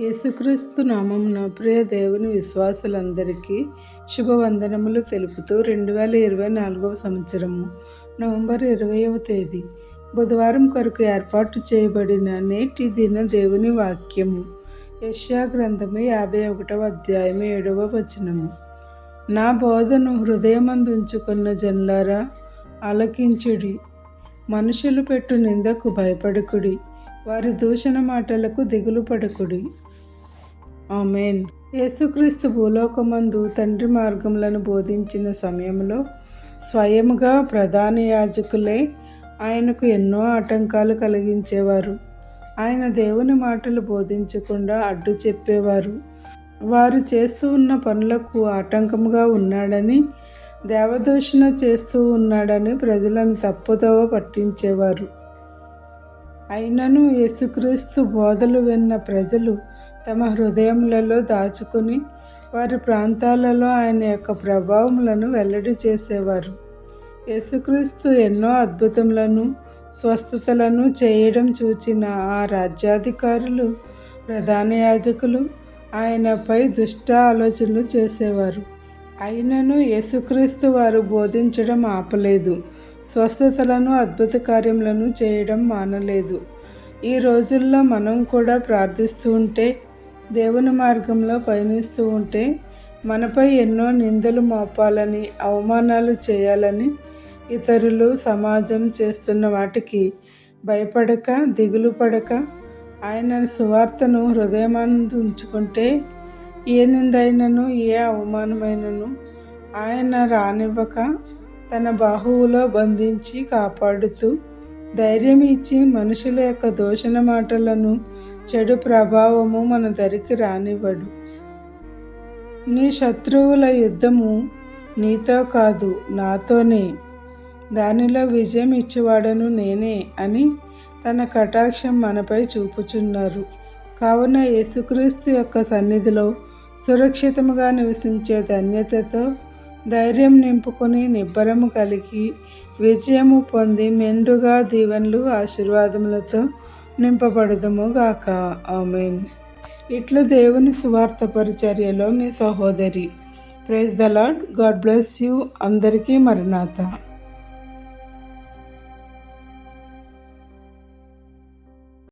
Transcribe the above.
యేసుక్రీస్తు నామం నా ప్రియ దేవుని విశ్వాసులందరికీ శుభవందనములు తెలుపుతూ రెండు వేల ఇరవై నాలుగవ సంవత్సరము నవంబర్ ఇరవైవ తేదీ. బుధవారం కొరకు ఏర్పాటు చేయబడిన నేటి దిన దేవుని వాక్యము యష్యా గ్రంథము యాభై ఒకటవ అధ్యాయం ఏడవ వచనము. నా బోధను హృదయమందుంచుకున్న జన్లారా ఆలకించుడి. మనుషులు పెట్టు నిందకు భయపడకుడి. వారి దూషణ మాటలకు దిగులు పడకుడి. ఆమెన్. యేసుక్రీస్తు భూలోకమందు తండ్రి మార్గములను బోధించిన సమయంలో స్వయముగా ప్రధాన యాజకులే ఆయనకు ఎన్నో ఆటంకాలు కలిగించేవారు. ఆయన దేవుని మాటలు బోధించకుండా అడ్డు చెప్పేవారు. వారు చేస్తూ ఉన్న పనులకు ఆటంకంగా ఉన్నాడని దేవదూషణ చేస్తూ ఉన్నాడని ప్రజలను తప్పుదోవ పట్టించేవారు. అయినను యేసుక్రీస్తు బోధలు విన్న ప్రజలు తమ హృదయములలో దాచుకుని వారి ప్రాంతాలలో ఆయన యొక్క ప్రభావములను వెల్లడి చేసేవారు. యేసుక్రీస్తు ఎన్నో అద్భుతములను స్వస్థతలను చేయడం చూచిన ఆ రాజ్యాధికారులు ప్రధాన యాజకులు ఆయనపై దుష్ట ఆలోచనలు చేసేవారు. అయినను యేసుక్రీస్తు వారు బోధించడం ఆపలేదు. స్వస్థతలను అద్భుత కార్యములను చేయడం మానలేదు. ఈ రోజుల్లో మనం కూడా ప్రార్థిస్తూ ఉంటే దేవుని మార్గంలో పయనిస్తూ ఉంటే మనపై ఎన్నో నిందలు మోపాలని అవమానాలు చేయాలని ఇతరులు సమాజం చేస్తున్న వాటికి భయపడక దిగులు పడక ఆయన సువార్తను హృదయమందు ఉంచుకుంటే ఏ నిందైనను ఏ అవమానమైనను ఆయన రానివ్వక తన బాహువులో బంధించి కాపాడుతూ ధైర్యం ఇచ్చి మనుషుల యొక్క దోషణ మాటలను చెడు ప్రభావము మన దరికి రానివ్వడు. నీ శత్రువుల యుద్ధము నీతో కాదు నాతోనే. దానిలో విజయం ఇచ్చేవాడను నేనే అని తన కటాక్షం మనపై చూపుచున్నారు. కావున యేసుక్రీస్తు యొక్క సన్నిధిలో సురక్షితముగా నివసించే ధన్యతతో ధైర్యం నింపుకొని నిబ్బరము కలిగి విజయము పొంది మెండుగా దీవెనలు ఆశీర్వాదములతో నింపబడదుము గాక. ఆమెన్. ఇట్లు దేవుని సువార్త పరిచర్యలో మీ సహోదరి. Praise the Lord God bless you. అందరికీ మరణాత.